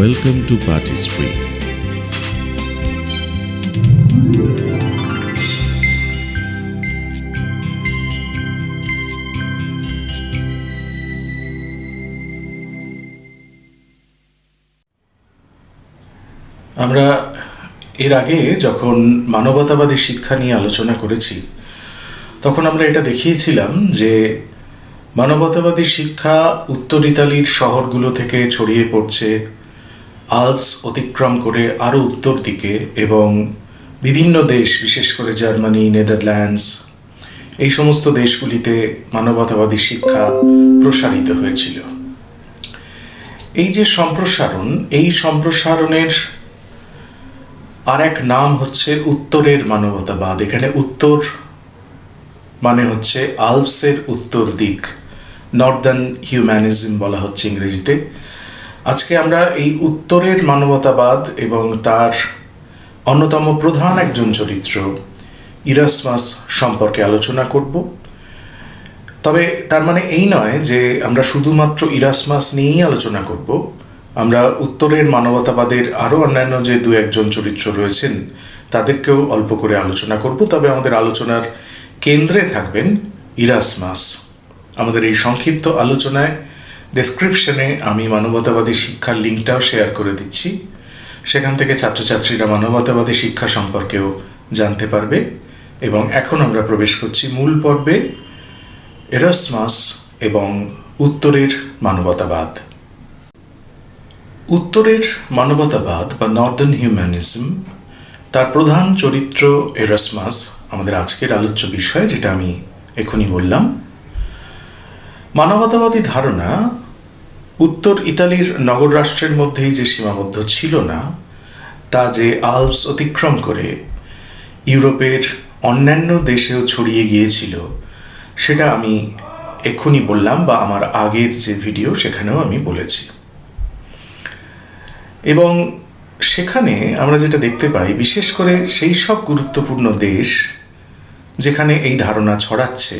Welcome to Party Street. আমরা এর আগে যখন মানবতাবাদী শিক্ষা নিয়ে আলোচনা করেছি, তখন আমরা এটা দেখিয়েছিলাম যে মানবতাবাদী শিক্ষা উত্তর ইতালির শহরগুলো থেকে ছড়িয়ে পড়ছে আলপস অতিক্রম করে আরও উত্তর দিকে এবং বিভিন্ন দেশ, বিশেষ করে জার্মানি, নেদারল্যান্ডস, এই সমস্ত দেশগুলিতে মানবতাবাদী শিক্ষা প্রসারিত হয়েছিল। এই যে সম্প্রসারণ, এই সম্প্রসারণের আর এক নাম হচ্ছে উত্তরের মানবতাবাদ। এখানে উত্তর মানে হচ্ছে আলপসের উত্তর দিক নর্দার্ন হিউম্যানিজম বলা হচ্ছে ইংরেজিতে। আজকে আমরা এই উত্তরের মানবতাবাদ এবং তার অন্যতম প্রধান একজন চরিত্র, ইরাসমাস সম্পর্কে আলোচনা করব। তবে তার মানে এই নয় যে আমরা শুধুমাত্র ইরাসমাস নিয়েই আলোচনা করব। আমরা উত্তরের মানবতাবাদের আরও অন্যান্য যে দু একজন চরিত্র রয়েছেন, তাদেরকেও অল্প করে আলোচনা করব। তবে আমাদের আলোচনার কেন্দ্রে থাকবেন ইরাসমাস। আমাদের এই সংক্ষিপ্ত আলোচনায় ডেসক্রিপশনে আমি মানবতাবাদী শিক্ষার লিঙ্কটাও শেয়ার করে দিচ্ছি। সেখান থেকে ছাত্রছাত্রীরা মানবতাবাদী শিক্ষা সম্পর্কেও জানতে পারবে। এবং এখন আমরা প্রবেশ করছি মূল পর্বে এরাসমাস এবং উত্তরের মানবতাবাদ। উত্তরের মানবতাবাদ বা নর্দার্ন হিউম্যানিজম তার প্রধান চরিত্র এরাসমাস আমাদের আজকের আলোচ্য বিষয় যেটা আমি এখনই বললাম। মানবতাবাদী ধারণা উত্তর ইতালির নগর রাষ্ট্রের মধ্যেই যে সীমাবদ্ধ ছিল না, তা যে আলপস অতিক্রম করে ইউরোপের অন্যান্য দেশেও ছড়িয়ে গিয়েছিল, সেটা আমি এক্ষুনি বললাম বা আমার আগের যে ভিডিও সেখানেও আমি বলেছি। এবং সেখানে আমরা যেটা দেখতে পাই, বিশেষ করে সেই সব গুরুত্বপূর্ণ দেশ যেখানে এই ধারণা ছড়াচ্ছে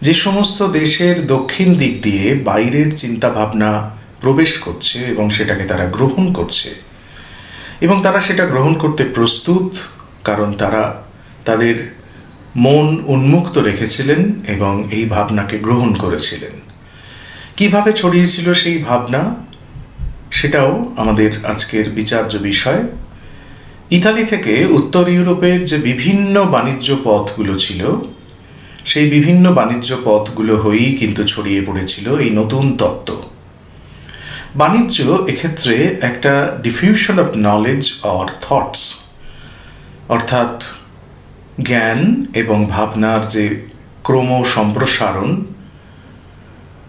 যে সমস্ত দেশের দক্ষিণ দিক দিয়ে বাইরের চিন্তাভাবনা প্রবেশ করছে এবং সেটাকে তারা গ্রহণ করছে, এবং তারা সেটা গ্রহণ করতে প্রস্তুত, কারণ তারা তাদের মন উন্মুক্ত রেখেছিলেন এবং এই ভাবনাকে গ্রহণ করেছিলেন। কীভাবে ছড়িয়েছিল সেই ভাবনা? সেটাও আমাদের আজকের বিচার্য বিষয়। ইতালি থেকে উত্তর ইউরোপের যে বিভিন্ন বাণিজ্য পথগুলো ছিল সেই বিভিন্ন বাণিজ্য পথগুলো হয়েই কিন্তু ছড়িয়ে পড়েছিল এই নতুন তত্ত্ব। বাণিজ্য এক্ষেত্রে একটা diffusion of knowledge or thoughts অর্থাৎ জ্ঞান এবং ভাবনার যে ক্রম সম্প্রসারণ,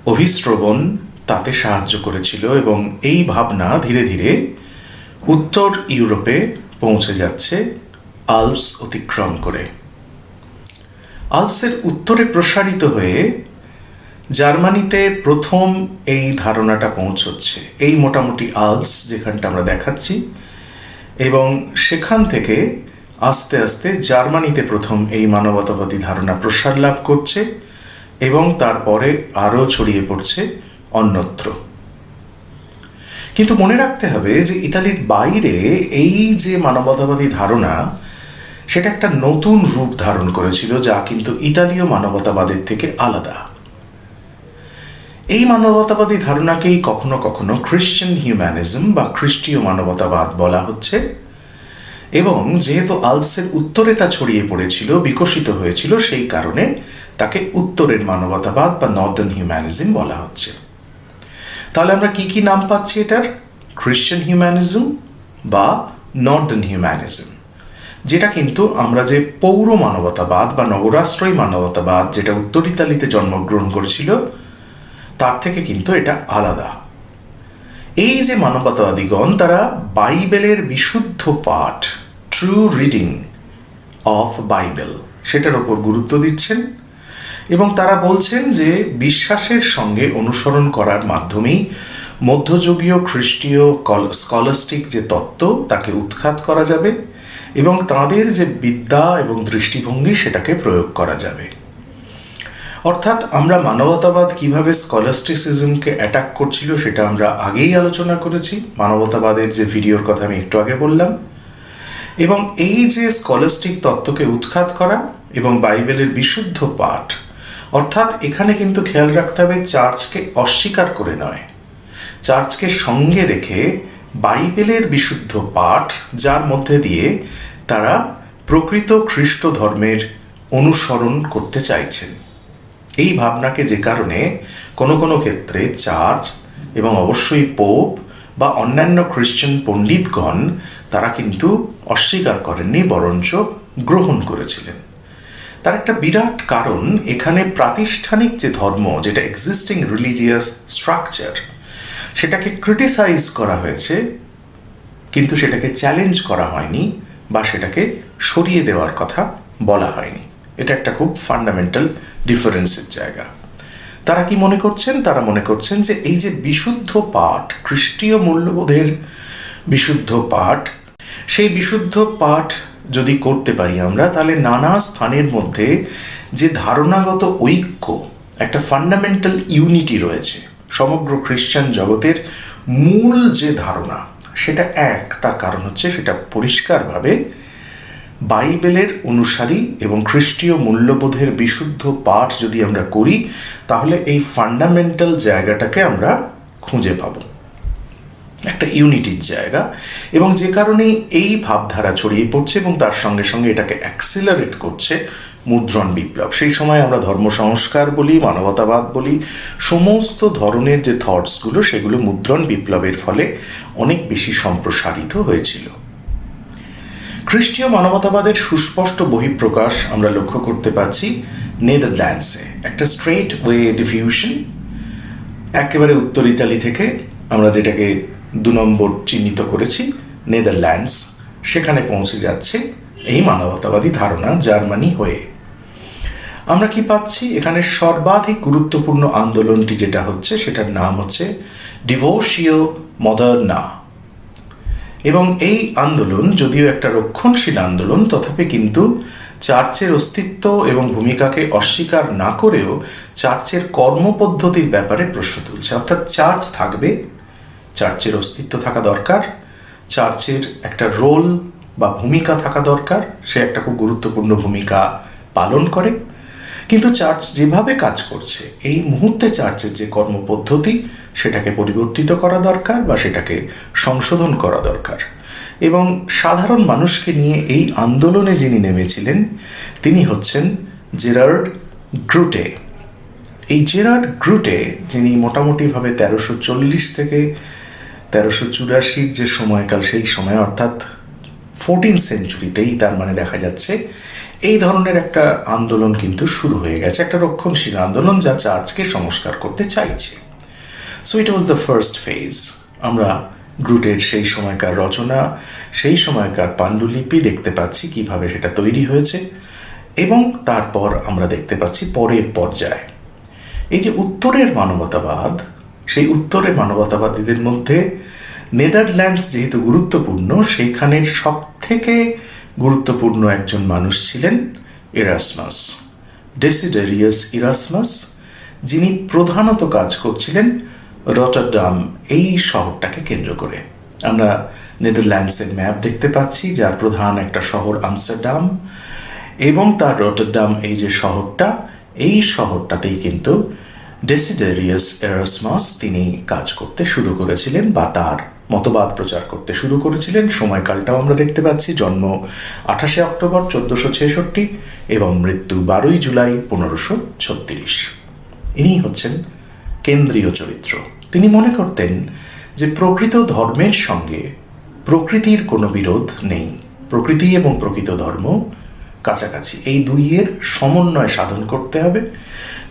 অভিশ্রবণ তাতে সাহায্য করেছিল এবং এই ভাবনা ধীরে ধীরে উত্তর ইউরোপে পৌঁছে যাচ্ছে, আলপস অতিক্রম করে। আলপসের উত্তরে প্রসারিত হয়ে জার্মানিতে প্রথম এই ধারণাটা পৌঁছচ্ছে। এই মোটামুটি আলপস যেখানটা আমরা দেখাচ্ছি এবং সেখান থেকে আস্তে আস্তে জার্মানিতে প্রথম এই মানবতাবাদী ধারণা প্রসার লাভ করছে এবং তারপরে আরও ছড়িয়ে পড়ছে অন্যত্র। কিন্তু মনে রাখতে হবে যে ইতালির বাইরে এই যে মানবতাবাদী ধারণা সেটা একটা নতুন রূপ ধারণ করেছিল যা কিন্তু ইতালীয় মানবতাবাদের থেকে আলাদা। এই মানবতাবাদী ধারণাকেই কখনো কখনো খ্রিশ্চান হিউম্যানিজম বা খ্রিস্টীয় মানবতাবাদ বলা হচ্ছে এবং যেহেতু আলপসের উত্তরে তা ছড়িয়ে পড়েছিল, বিকশিত হয়েছিল, সেই কারণে তাকে উত্তরের মানবতাবাদ বা নর্দার্ন হিউম্যানিজম বলা হচ্ছে। তাহলে আমরা কি কি নাম পাচ্ছি এটার? খ্রিশ্চান হিউম্যানিজম বা নর্দার্ন হিউম্যানিজম যেটা কিন্তু আমরা যে পৌর মানবতাবাদ বা নগরাশ্রয় মানবতাবাদ যেটা উত্তর ইতালিতে জন্মগ্রহণ করেছিল, তার থেকে কিন্তু এটা আলাদা। এই যে মানবতাবাদীগণ, তারা বাইবেলের বিশুদ্ধ পাঠ ট্রু রিডিং অফ বাইবেল সেটার ওপর গুরুত্ব দিচ্ছেন এবং তারা বলছেন যে বিশ্বাসের সঙ্গে অনুসরণ করার মাধ্যমেই মধ্যযুগীয় খ্রিস্টীয় কল স্কলাস্টিক যে তত্ত্ব, তাকে উৎখাত করা যাবে এবং তাদের যে বিদ্যা এবং দৃষ্টিভঙ্গি, সেটাকে প্রয়োগ করা যাবে। অর্থাৎ আমরা মানবতাবাদ কীভাবে স্কলাস্টিসিজমকে অ্যাটাক করছিল, সেটা আমরা আগেই আলোচনা করেছি। মানবতাবাদের যে ভিডিওর কথা আমি একটু আগে বললাম। এবং এই যে স্কলাস্টিক তত্ত্বকে উৎখাত করা এবং বাইবেলের বিশুদ্ধ পাঠ, অর্থাৎ এখানে কিন্তু খেয়াল রাখতে হবে, চার্চকে অস্বীকার করে নয়। চার্চকে সঙ্গে রেখে বাইবেলের বিশুদ্ধ পাঠ, যার মধ্যে দিয়ে তারা প্রকৃত খ্রিস্ট ধর্মের অনুসরণ করতে চাইছেন। এই ভাবনাকে যে কারণে কোনো কোনো ক্ষেত্রে চার্চ এবং অবশ্যই পোপ বা অন্যান্য খ্রিশ্চান পণ্ডিতগণ তারা কিন্তু অস্বীকার করেননি, বরঞ্চ গ্রহণ করেছিলেন। তার একটা বিরাট কারণ, এখানে প্রাতিষ্ঠানিক যে ধর্ম, যেটা এক্সিস্টিং রিলিজিয়াস স্ট্রাকচার সেটাকে ক্রিটিসাইজ করা হয়েছে, কিন্তু সেটাকে চ্যালেঞ্জ করা হয়নি বা সেটাকে সরিয়ে দেওয়ার কথা বলা হয়নি। এটা একটা খুব ফান্ডামেন্টাল ডিফারেন্সের জায়গা। তারা কি মনে করছেন? তারা মনে করছেন যে এই যে বিশুদ্ধ পাঠ, খ্রিস্টীয় মূল্যবোধের বিশুদ্ধ পাঠ, সেই বিশুদ্ধ পাঠ যদি করতে পারি আমরা, তাহলে নানা স্থানের মধ্যে যে ধারণাগত ঐক্য, একটা ফান্ডামেন্টাল ইউনিটি রয়েছে। সমগ্র খ্রিস্টান জগতের মূল যে ধারণা, সেটা এক। তার কারণ হচ্ছে সেটা পরিষ্কারভাবে বাইবেলের অনুসারী এবং খ্রিস্টীয় মূল্যবোধের বিশুদ্ধ পাঠ যদি আমরা করি, তাহলে এই ফান্ডামেন্টাল জায়গাটাকে আমরা খুঁজে পাব। একটা ইউনিটির জায়গা, এবং যে কারণেই এই ভাবধারা ছড়িয়ে পড়ছে এবং তার সঙ্গে সঙ্গে এটাকে অ্যাক্সিলারেট করছে মুদ্রণ বিপ্লব। সেই সময় আমরা ধর্ম সংস্কার বলি, মানবতাবাদ বলি, সমস্ত ধরনের যে থটসগুলো সেগুলো মুদ্রণ বিপ্লবের ফলে অনেক বেশি সম্প্রসারিত হয়েছিল। খ্রিস্টীয় মানবতাবাদের সুস্পষ্ট বহিঃপ্রকাশ আমরা লক্ষ্য করতে পারছি নেদারল্যান্ডসে। একটা স্ট্রেট ওয়ে ডিফিউশন একেবারে উত্তর ইতালি থেকে আমরা যেটাকে দু নম্বর চিহ্নিত করেছি, নেদারল্যান্ডস। সেখানে পৌঁছে যাচ্ছে এই মানবতাবাদী ধারণা জার্মানি হয়ে। আমরা কি পাচ্ছি? এখানে সর্বাধিক গুরুত্বপূর্ণ আন্দোলনটি যেটা হচ্ছে, সেটার নাম হচ্ছে ডিভোশিও মদার্না। এবং এই আন্দোলন যদিও একটা রক্ষণশীল আন্দোলন, তথাপি কিন্তু চার্চের অস্তিত্ব এবং ভূমিকাকে অস্বীকার না করেও চার্চের কর্মপদ্ধতির ব্যাপারে প্রশ্ন তুলছে। অর্থাৎ চার্চ থাকবে চার্চের অস্তিত্ব থাকা দরকার, চার্চের একটা রোল বা ভূমিকা থাকা দরকার, সে একটা খুব গুরুত্বপূর্ণ ভূমিকা পালন করে। কিন্তু চার্চ যেভাবে কাজ করছে, এই মুহূর্তে চার্চের যে কর্মপদ্ধতি, সেটাকে পরিবর্তিত করা দরকার বা সেটাকে সংশোধন করা দরকার। এবং সাধারণ মানুষকে নিয়ে এই আন্দোলনে যিনি নেমেছিলেন, তিনি হচ্ছেন জেরার্ড গ্রুটে। এই জেরার্ড গ্রুটে, যিনি মোটামুটিভাবে তেরোশো চল্লিশ থেকে তেরোশো চুরাশির যে সময়কাল, সেই সময়, অর্থাৎ ফোরটিন সেঞ্চুরিতেই তার মানে দেখা যাচ্ছে, এই ধরনের একটা আন্দোলন কিন্তু শুরু হয়ে গেছে, একটা রক্ষণশীল আন্দোলন যা চার্চকে সংস্কার করতে চাইছে। So it was the first phase আমরা গ্রুটের সেই সময়কার রচনা, সেই সময়কার পাণ্ডুলিপি দেখতে পাচ্ছি, কীভাবে সেটা তৈরি হয়েছে, এবং তারপর আমরা দেখতে পাচ্ছি পরের পর্যায়ে। এই যে উত্তরের মানবতাবাদ সেই উত্তরে মানবতাবাদীদের মধ্যে নেদারল্যান্ডস যেহেতু গুরুত্বপূর্ণ সেইখানের সব থেকে গুরুত্বপূর্ণ একজন মানুষ ছিলেন এরাসমাস ডেসিডেরিয়াস ইরাসমাস, যিনি প্রধানত কাজ করছিলেন রটারডাম এই শহরটাকে কেন্দ্র করে। আমরা নেদারল্যান্ডসের ম্যাপ দেখতে পাচ্ছি, যার প্রধান একটা শহর আমস্টারডাম, এবং তার রটারডাম এই যে শহরটা, এই শহরটাতেই কিন্তু ডেসিডেরিয়াস এরাসমাস তিনি কাজ করতে শুরু করেছিলেন বা তার মতবাদ প্রচার করতে শুরু করেছিলেন। সময়কালটাও আমরা দেখতে পাচ্ছি। জন্ম আঠাশে অক্টোবর চোদ্দশো ছেষট্টি এবং মৃত্যু বারোই জুলাই পনেরোশো ছত্রিশ। ইনি হচ্ছেন কেন্দ্রীয় চরিত্র। তিনি মনে করতেন যে প্রকৃত ধর্মের সঙ্গে প্রকৃতির কোনো বিরোধ নেই। প্রকৃতি এবং প্রকৃত ধর্ম কাছাকাছি। এই দুইয়ের সমন্বয় সাধন করতে হবে।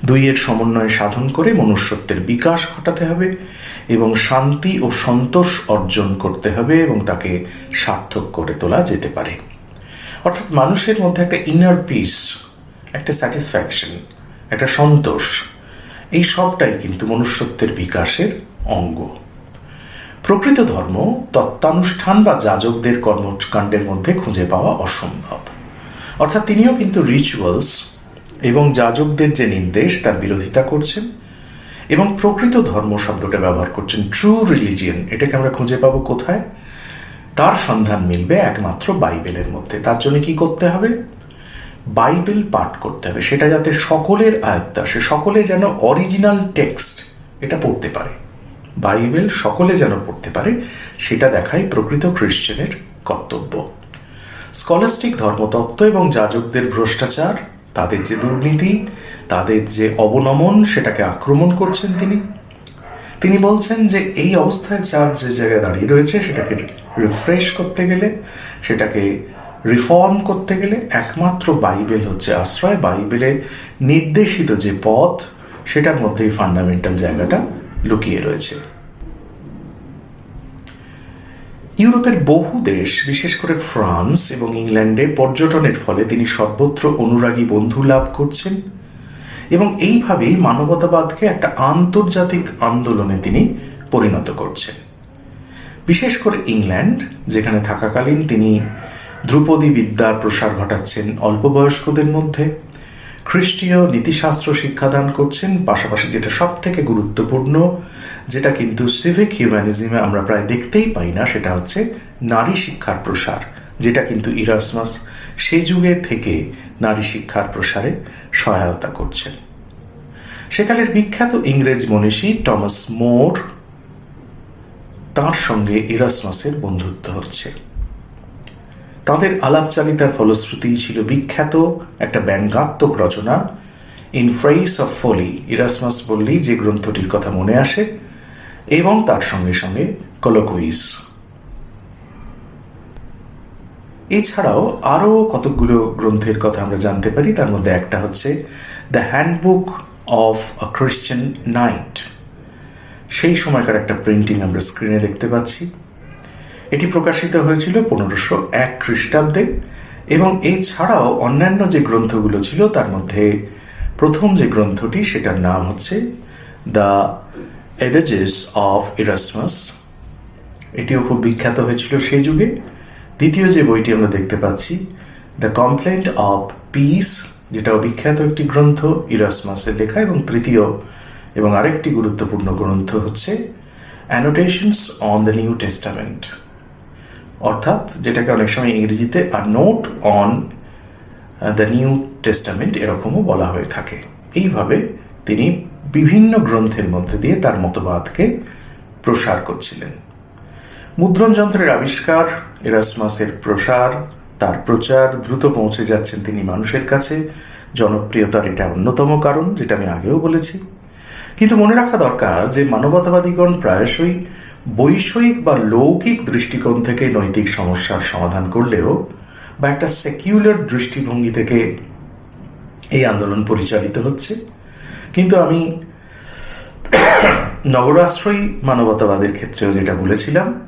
দুইয়ের সমন্বয় সাধন করে মনুষ্যত্বের বিকাশ ঘটাতে হবে এবং শান্তি ও সন্তোষ অর্জন করতে হবে এবং তাকে সার্থক করে তোলা যেতে পারে। অর্থাৎ মানুষের মধ্যে একটা ইনার পিস একটা স্যাটিসফ্যাকশন একটা সন্তোষ, এই সবটাই কিন্তু মনুষ্যত্বের বিকাশের অঙ্গ। প্রকৃত ধর্ম, তত্ত্বানুষ্ঠান বা যাজকদের কর্মকাণ্ডের মধ্যে খুঁজে পাওয়া অসম্ভব। অর্থাৎ তিনিও কিন্তু রিচুয়ালস এবং যাজকদের যে নির্দেশ, তার বিরোধিতা করছেন এবং প্রকৃত ধর্ম শব্দটা ব্যবহার করছেন ট্রু রিলিজিয়ন এটাকে আমরা খুঁজে পাবো কোথায়? তার সন্ধান মিলবে একমাত্র বাইবেলের মধ্যে। তার জন্য কি করতে হবে? বাইবেল পাঠ করতে হবে, সেটা যাতে সকলের আয়ত্ত আসে, সকলে যেন অরিজিনাল টেক্সট এটা পড়তে পারে। বাইবেল সকলে যেন পড়তে পারে, সেটা দেখাই প্রকৃত খ্রিশ্চানের কর্তব্য। স্কলাস্টিক ধর্মতত্ত্ব এবং যাজকদের ভ্রষ্টাচার, তাদের যে দুর্নীতি, তাদের যে অবনমন, সেটাকে আক্রমণ করছেন তিনি। তিনি বলছেন যে এই অবস্থায় চার্চ যে জায়গায় দাঁড়িয়ে রয়েছে, সেটাকে রিফ্রেশ করতে গেলে, সেটাকে রিফর্ম করতে গেলে একমাত্র বাইবেল হচ্ছে আশ্রয়। বাইবেলে নির্দেশিত যে পথ, সেটার মধ্যেই ফান্ডামেন্টাল জায়গাটা লুকিয়ে রয়েছে। ইউরোপের বহু দেশ, বিশেষ করে ফ্রান্স এবং ইংল্যান্ডে পর্যটনের ফলে তিনি সর্বত্র অনুরাগী বন্ধু লাভ করছেন এবং এইভাবেই মানবতাবাদকে একটা আন্তর্জাতিক আন্দোলনে তিনি পরিণত করছেন। বিশেষ করে ইংল্যান্ড, যেখানে থাকাকালীন তিনি ধ্রুপদী বিদ্যার প্রসার ঘটাচ্ছেন অল্প বয়স্কদের মধ্যে। খ্রিস্টীয় নীতিশাস্ত্র শিক্ষাদান করছেন। পাশাপাশি যেটা সব থেকে গুরুত্বপূর্ণ, যেটা কিন্তু সিভিক হিউম্যানিজমে আমরা প্রায় দেখতেই পাই না, সেটা হচ্ছে নারী শিক্ষার প্রসার, যেটা কিন্তু ইরাসমাস সে যুগে থেকে নারী শিক্ষার প্রসারে সহায়তা করছেন। সেকালের বিখ্যাত ইংরেজ মনীষী টমাস মোর তার সঙ্গে ইরাসমাসের বন্ধুত্ব হচ্ছে। তাদের আলাপচারিতার ফলশ্রুতি ছিল বিখ্যাত একটা ব্যঙ্গাত্মক রচনা in praise of folly Erasmus বললি যে গ্রন্থটির কথা মনে আসে, এবং তার সঙ্গে সঙ্গে কলকুইস। এছাড়াও আরও কতকগুলো গ্রন্থের কথা আমরা জানতে পারি, তার মধ্যে একটা হচ্ছে the handbook of a Christian knight সেই সময়কার একটা প্রিন্টিং আমরা স্ক্রিনে দেখতে পাচ্ছি। এটি প্রকাশিত হয়েছিল পনেরোশো এক খ্রিস্টাব্দে এবং এছাড়াও অন্যান্য যে গ্রন্থগুলো ছিল, তার মধ্যে প্রথম যে গ্রন্থটি, সেটার নাম হচ্ছে দ্য এডেজেস অফ ইরাসমাস। এটিও খুব বিখ্যাত হয়েছিল সেই যুগে। দ্বিতীয় যে বইটি আমরা দেখতে পাচ্ছি, দ্য কমপ্লেন্ট অফ পিস, যেটাও বিখ্যাত একটি গ্রন্থ, ইরাসমাসের লেখা, এবং তৃতীয় এবং আরেকটি গুরুত্বপূর্ণ গ্রন্থ হচ্ছে annotations on the new testament. অর্থাৎ যেটাকে অনেক সময় ইংরেজিতে a note on the new testament এরকমও বলা হয়ে থাকে। এইভাবে তিনি বিভিন্ন গ্রন্থের মধ্যে দিয়ে তার মতবাদকে প্রসার করছিলেন। মুদ্রণ যন্ত্রের আবিষ্কার, এরাসমাসের প্রসার, তার প্রচার দ্রুত পৌঁছে যাচ্ছেন তিনি মানুষের কাছে। জনপ্রিয়তার এটা অন্যতম কারণ, যেটা আমি আগেও বলেছি। কিন্তু মনে রাখা দরকার যে মানবতাবাদীগণ প্রায়শই বৈষয়িক বা লৌকিক দৃষ্টিকোণ থেকে নৈতিক সমস্যার সমাধান করলেও বা একটা সেকিউলার দৃষ্টিভঙ্গি থেকে এই আন্দোলন পরিচালিত হচ্ছে। কিন্তু আমি নগরাশ্রয়ী মানবতাবাদের ক্ষেত্রেও যেটা বলেছিলাম,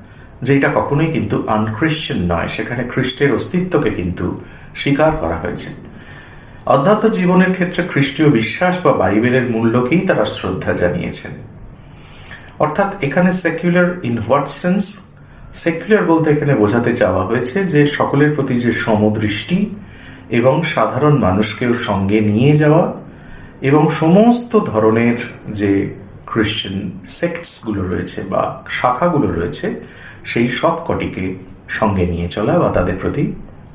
যে এটা কখনোই কিন্তু আনখ্রিশ্চান নয়, সেখানে খ্রিস্টের অস্তিত্বকে কিন্তু স্বীকার করা হয়েছে। অধ্যাত্ম জীবনের ক্ষেত্রে খ্রিস্টীয় বিশ্বাস বা বাইবেলের মূল্যকেই তারা শ্রদ্ধা জানিয়েছেন। অর্থাৎ এখানে secular in what sense secular বলতে এখানে বোঝাতে চাওয়া হয়েছে যে সকলের প্রতি যে সমদৃষ্টি এবং সাধারণ মানুষকেও সঙ্গে নিয়ে যাওয়া এবং সমস্ত ধরনের যে খ্রিশ্চান সেক্টসগুলো রয়েছে বা শাখাগুলো রয়েছে, সেই সব কটিকে সঙ্গে নিয়ে চলা বা তাদের প্রতি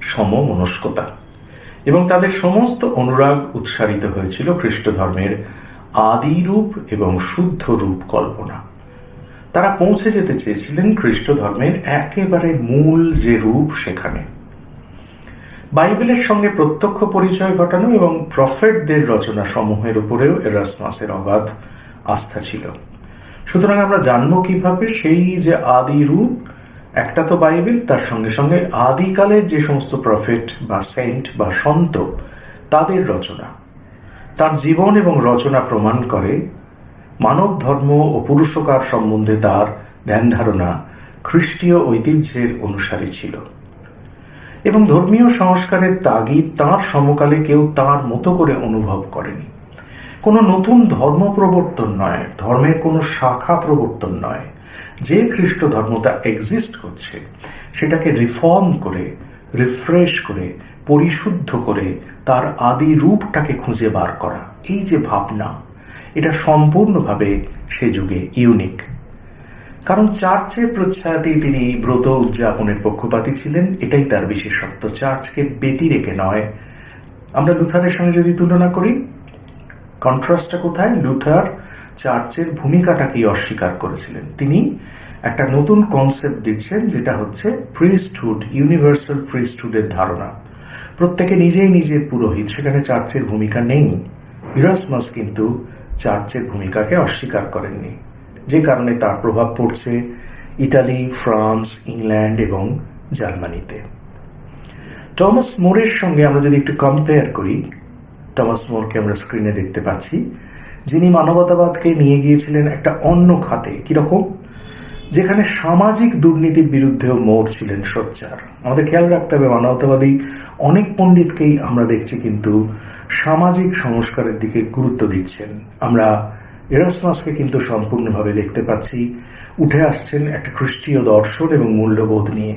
সমমনস্কতা। এবং তাদের সমস্ত অনুরাগ উৎসারিত হয়েছিল খ্রিস্ট ধর্মের আদি রূপ এবং শুদ্ধ রূপ কল্পনা। তারা পৌঁছে যেতে চেয়েছিলেন খ্রিস্ট ধর্মের একেবারে মূল যে রূপ সেখানে। বাইবেলের সঙ্গে প্রত্যক্ষ পরিচয় ঘটানো এবং প্রফেটদের রচনা সমূহের উপরেও এরাসমাসের অগাধ আস্থা ছিল। সুতরাং আমরা জানব কীভাবে সেই যে আদি রূপ, একটা তো বাইবেল, তার সঙ্গে সঙ্গে আদিকালের যে সমস্ত প্রফেট বা সেন্ট বা সন্ত, তাদের রচনা। তার জীবন এবং রচনা প্রমাণ করে মানব ধর্ম ও পুরুষকার সম্বন্ধে তার ধ্যান ধারণা খ্রিস্টীয় ঐতিহ্যের অনুসারী ছিল। এবং ধর্মীয় সংস্কারের তাগিদ তার সমকালে কেউ তার মতো করে অনুভব করেনি। কোনো নতুন ধর্ম প্রবর্তন নয়, ধর্মের কোনো শাখা প্রবর্তন নয়। যে খ্রিস্ট ধর্মটা এক্সিস্ট করছে, সেটাকে রিফর্ম করে রিফ্রেশ করে, পরিশুদ্ধ করে তার আদি রূপটাকে খুঁজে বার করা, এই যে ভাবনা। এটা সম্পূর্ণভাবে সে যুগে ইউনিক কারণ চার্চের প্রচ্ছায়াতেই তিনি ব্রত উদযাপনের পক্ষপাতী ছিলেন, এটাই তার বিশেষত্ব। চার্চকে বেতি রেখে নয়। আমরা লুথারের সঙ্গে যদি তুলনা করি কন্ট্রাস্টটা কোথায়? লুথার চার্চের ভূমিকাটাকেই অস্বীকার করেছিলেন? তিনি একটা নতুন কনসেপ্ট দিচ্ছেন, যেটা হচ্ছে প্রিস্টহুড ইউনিভার্সাল প্রিস্টহুডের ধারণা। প্রত্যেকে নিজেই নিজের পুরোহিত, সেখানে চার্চের ভূমিকা নেই। ইরাসমাস কিন্তু চার্চের ভূমিকাকে অস্বীকার করেননি, যে কারণে তার প্রভাব পড়ছে ইটালি, ফ্রান্স, ইংল্যান্ড এবং জার্মানিতে। টমাস মোরের সঙ্গে আমরা যদি একটু কম্পেয়ার করি টমাস মোরকে আমরা স্ক্রিনে দেখতে পাচ্ছি, যিনি মানবতাবাদকে নিয়ে গিয়েছিলেন একটা অন্য খাতে, কীরকম? যেখানে সামাজিক দুর্নীতির বিরুদ্ধেও মোর ছিলেন সোচ্চার। আমাদের খেয়াল রাখতে হবে, মানবতাবাদী অনেক পণ্ডিতকেই আমরা দেখছি কিন্তু সামাজিক সংস্কারের দিকে গুরুত্ব দিচ্ছেন। আমরা এরাসমাসকে কিন্তু সম্পূর্ণভাবে দেখতে পাচ্ছি। উঠে আসছেন একটা খ্রিস্টীয় দর্শন এবং মূল্যবোধ নিয়ে।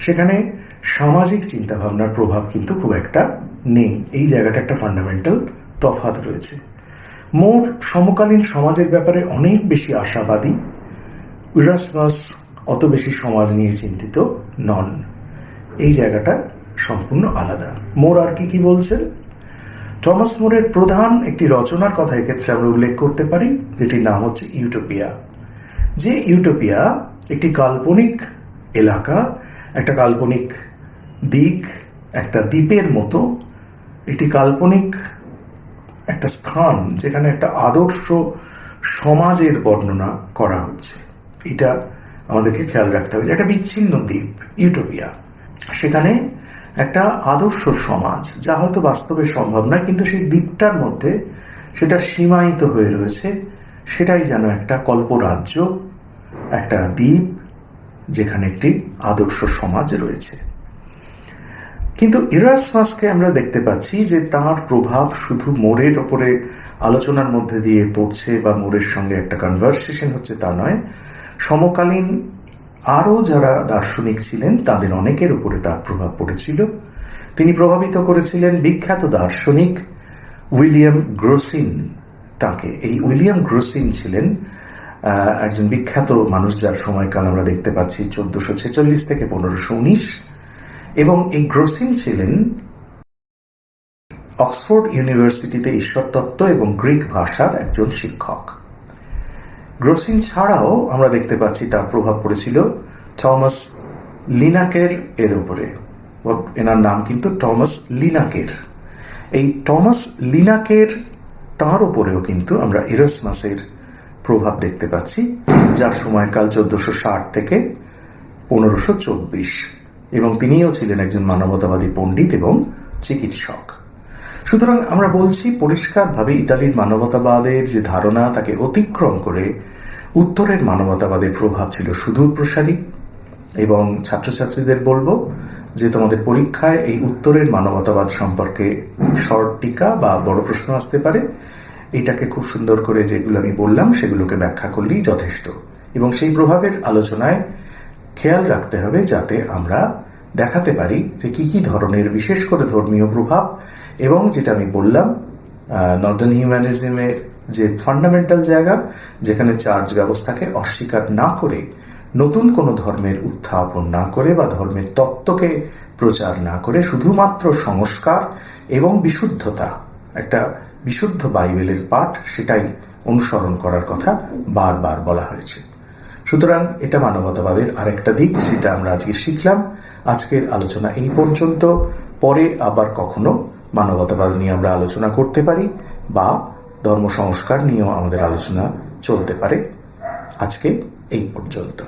সেখানে সামাজিক চিন্তাভাবনার প্রভাব কিন্তু খুব একটা নেই। এই জায়গাটা একটা ফান্ডামেন্টাল তফাত রয়েছে। মোর সমকালীন সমাজের ব্যাপারে অনেক বেশি আশাবাদী ইরাসমাস অত বেশি সমাজ নিয়ে চিন্তিত নন। এই জায়গাটা সম্পূর্ণ আলাদা। মোর আর কি কি বলছেন? টমাস মোরের প্রধান একটি রচনার কথা এক্ষেত্রে আমরা উল্লেখ করতে পারি, যেটির নাম হচ্ছে ইউটোপিয়া। যে ইউটোপিয়া একটি কাল্পনিক এলাকা, একটা কাল্পনিক দিক, একটা দ্বীপের মতো, একটি কাল্পনিক একটা স্থান যেখানে একটা আদর্শ সমাজের বর্ণনা করা হচ্ছে। এটা আমাদেরকে খেয়াল রাখতে হবে যে একটা বিচ্ছিন্ন দ্বীপ, ইউটোপিয়া। সেখানে একটা আদর্শ সমাজ, যা হয়তো বাস্তবে সম্ভব নয়, কিন্তু সেই দ্বীপটার মধ্যে সেটা সীমায়িত হয়ে রয়েছে, সেটাই যেন একটা কল্পরাজ্য, একটা দ্বীপ, যেখানে একটি আদর্শ সমাজ রয়েছে। কিন্তু ইরাসমাসকে আমরা দেখতে পাচ্ছি যে তার প্রভাব শুধু মোরের ওপরে আলোচনার মধ্যে দিয়ে পড়ছে বা মোরের সঙ্গে একটা কনভারসেশন হচ্ছে তা নয়। সমকালীন আরও যারা দার্শনিক ছিলেন, তাদের অনেকের উপরে তার প্রভাব পড়েছিল। তিনি প্রভাবিত করেছিলেন বিখ্যাত দার্শনিক উইলিয়াম গ্রোসিন। তাকে, এই উইলিয়াম গ্রোসিন ছিলেন একজন বিখ্যাত মানুষ যার সময়কাল আমরা দেখতে পাচ্ছি চোদ্দশো ছেচল্লিশ থেকে পনেরোশো উনিশ। এবং এই গ্রোসিন ছিলেন অক্সফোর্ড ইউনিভার্সিটিতে ঈশ্বরতত্ত্ব এবং গ্রিক ভাষার একজন শিক্ষক। গ্রোসিন ছাড়াও আমরা দেখতে পাচ্ছি তার প্রভাব পড়েছিল থমাস লিনাকের এর উপরে। এনার নাম কিন্তু টমাস লিনাকের। এই টমাস লিনাকের তার উপরেও কিন্তু আমরা ইরাসমাসের প্রভাব দেখতে পাচ্ছি, যার সময়কাল চোদ্দশো ষাট থেকে পনেরোশো চব্বিশ। এবং তিনিও ছিলেন একজন মানবতাবাদী পণ্ডিত এবং চিকিৎসক। সুতরাং আমরা বলছি, পরিষ্কারভাবে ইতালির মানবতাবাদের যে ধারণা, তাকে অতিক্রম করে উত্তরের মানবতাবাদের প্রভাব ছিল সুদূর প্রসারী এবং ছাত্রছাত্রীদের বলব যে, তোমাদের পরীক্ষায় এই উত্তরের মানবতাবাদ সম্পর্কে শর্ট টিকা বা বড় প্রশ্ন আসতে পারে। এটাকে খুব সুন্দর করে যেগুলো আমি বললাম, সেগুলোকে ব্যাখ্যা করলেই যথেষ্ট। এবং সেই প্রভাবের আলোচনায় খেয়াল রাখতে হবে যাতে আমরা দেখাতে পারি যে, কি কি ধরনের, বিশেষ করে ধর্মীয় প্রভাব এবং যেটা আমি বললাম নর্দার্ন হিউম্যানিজমের যে ফান্ডামেন্টাল জায়গা, যেখানে চার্চ ব্যবস্থাকে অস্বীকার না করে, নতুন কোনো ধর্মের উত্থাপন না করে বা ধর্মের তত্ত্বকে প্রচার না করে, শুধুমাত্র সংস্কার এবং বিশুদ্ধতা, একটা বিশুদ্ধ বাইবেলের পাঠ, সেটাই অনুসরণ করার কথা বারবার বলা হয়েছে। সুতরাং এটা মানবতাবাদের আরেকটা দিক, যেটা আমরা আজকে শিখলাম। আজকের আলোচনা এই পর্যন্ত। পরে আবার কখনো মানবতাবাদ নিয়ে আমরা আলোচনা করতে পারি বা ধর্ম সংস্কার নিয়েও আমাদের আলোচনা চলতে পারে। আজকে এই পর্যন্ত।